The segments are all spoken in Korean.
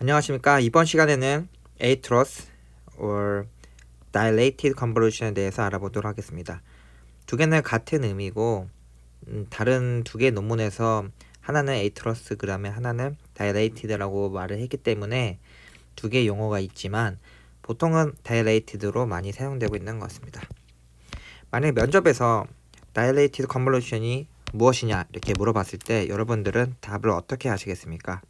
안녕하십니까. 이번 시간에는 Atross or Dilated Convolution에 대해서 알아보도록 하겠습니다. 두 개는 같은 의미고 음, 다른 두 개의 논문에서 하나는 Atross 그 다음에 하나는 Dilated라고 말을 했기 때문에 두 개의 용어가 있지만 보통은 Dilated로 많이 사용되고 있는 것 같습니다. 만약 면접에서 Dilated Convolution이 무엇이냐 이렇게 물어봤을 때 여러분들은 답을 어떻게 하시겠습니까?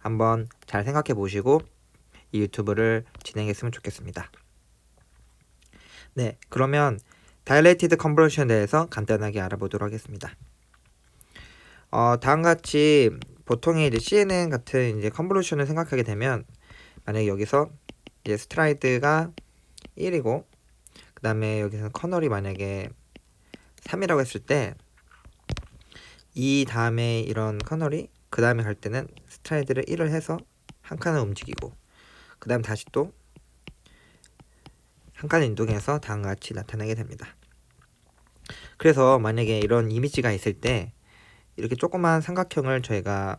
한번 잘 생각해 보시고 이 유튜브를 진행했으면 좋겠습니다. 네, 그러면 Dilated Convolution에 대해서 간단하게 알아보도록 하겠습니다. 어, 다음과 같이 보통의 이제 CNN 같은 이제 컨볼루션을 생각하게 되면 만약에 여기서 이제 스트라이드가 1이고 그 다음에 여기서 커널이 만약에 3이라고 했을 때 이 다음에 이런 커널이 그 다음에 갈 때는 스트라이드를 1을 해서 한 칸을 움직이고 그 다음 다시 또 한 칸을 이동해서 다음과 같이 나타나게 됩니다. 그래서 만약에 이런 이미지가 있을 때 이렇게 조그만 삼각형을 저희가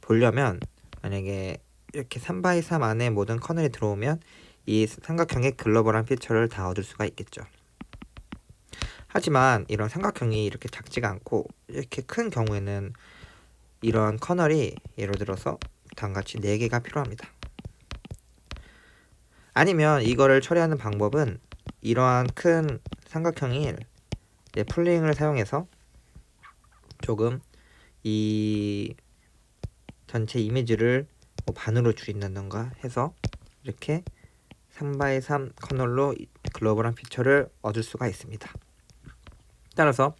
보려면 만약에 이렇게 3x3 안에 모든 커널이 들어오면 이 삼각형의 글로벌한 피처를 다 얻을 수가 있겠죠. 하지만 이런 삼각형이 이렇게 작지가 않고 이렇게 큰 경우에는 이런 커널이 예를 들어서 다음같이 4개가 필요합니다. 아니면 이거를 처리하는 방법은 이러한 큰 삼각형이 이제 풀링을 사용해서 조금 이 전체 이미지를 뭐 반으로 줄인다던가 해서 이렇게 3x3 커널로 글로벌한 피처를 얻을 수가 있습니다. 따라서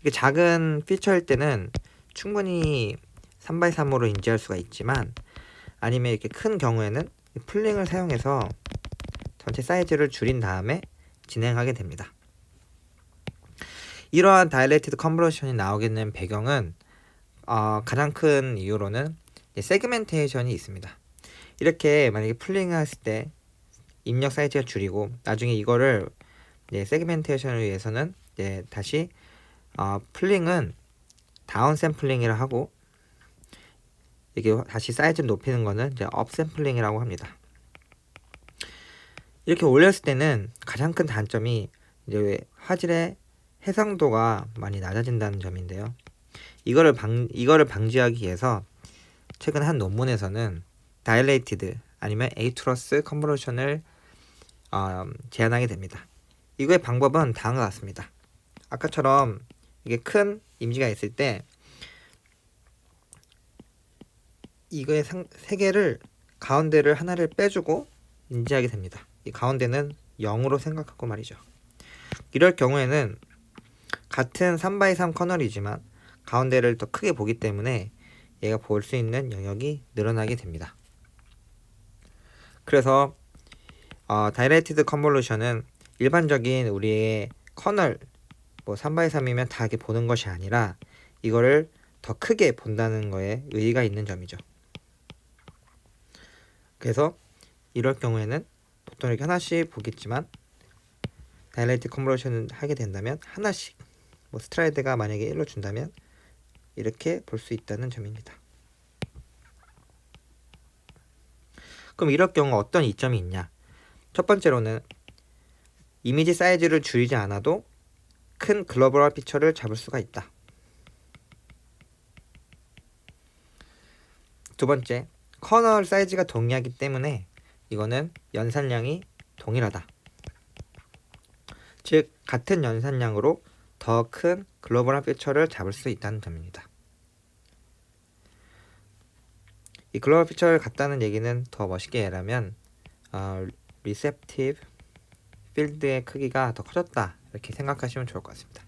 이게 작은 피처일 때는 충분히 3x3으로 인지할 수가 있지만 아니면 이렇게 큰 경우에는 풀링을 사용해서 전체 사이즈를 줄인 다음에 진행하게 됩니다. 이러한 다이레이티드 컨버전이 나오게 된 배경은 어, 가장 큰 이유로는 세그멘테이션이 있습니다. 이렇게 만약에 풀링을 했을 때 입력 사이즈가 줄이고 나중에 이거를 세그멘테이션을 위해서는 다시 어, 풀링은 다운 샘플링이라 하고 이게 다시 사이즈를 높이는 거는 이제 업 샘플링이라고 합니다. 이렇게 올렸을 때는 가장 큰 단점이 이제 화질의 해상도가 많이 낮아진다는 점인데요. 이거를 방 이거를 방지하기 위해서 최근 한 논문에서는 다일레이티드 아니면 에이트러스 컨버전을 어, 제안하게 됩니다. 이거의 방법은 다음과 같습니다. 아까처럼 이게 큰 이미지가 있을 때 이거의 상, 세 개를 가운데를 하나를 빼주고 인지하게 됩니다. 이 가운데는 0으로 생각하고 말이죠. 이럴 경우에는 같은 3x3 커널이지만 가운데를 더 크게 보기 때문에 얘가 볼 수 있는 영역이 늘어나게 됩니다. 그래서 어, 다이렉티드 컨볼루션은 일반적인 우리의 커널 뭐 3x3이면 다 이렇게 보는 것이 아니라 이거를 더 크게 본다는 거에 의의가 있는 점이죠. 그래서 이럴 경우에는 보통 이렇게 하나씩 보겠지만 다이렉트 컨버전을 하게 된다면 하나씩 뭐 스트라이드가 만약에 1로 준다면 이렇게 볼 수 있다는 점입니다. 그럼 이럴 경우 어떤 이점이 있냐? 첫 번째로는 이미지 사이즈를 줄이지 않아도 큰 글로벌 피처를 잡을 수가 있다. 두 번째, 커널 사이즈가 동일하기 때문에 이거는 연산량이 동일하다. 즉, 같은 연산량으로 더 큰 글로벌 피처를 잡을 수 있다는 점입니다. 이 글로벌 피처를 갖다는 얘기는 더 멋있게 얘기하면 어, 리셉티브 필드의 크기가 더 커졌다 이렇게 생각하시면 좋을 것 같습니다.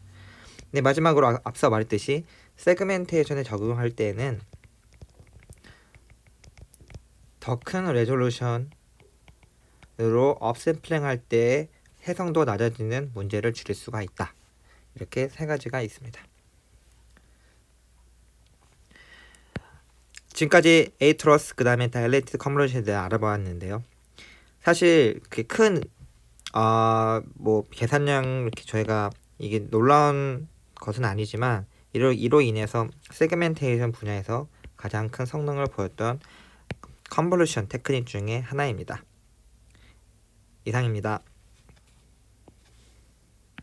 네, 마지막으로 아, 앞서 말했듯이 세그멘테이션에 적용할 때에는 더 큰 레졸루션으로 업샘플링 할 때 해상도 낮아지는 문제를 줄일 수가 있다. 이렇게 세 가지가 있습니다. 지금까지 에이트러스 그 다음에 다일레이티드 컨버전에 대해 알아보았는데요. 사실 그 큰 아, 뭐 계산량 이렇게 저희가 이게 놀라운 것은 아니지만 이로 이로 인해서 세그멘테이션 분야에서 가장 큰 성능을 보였던 컨볼루션 테크닉 중에 하나입니다. 이상입니다.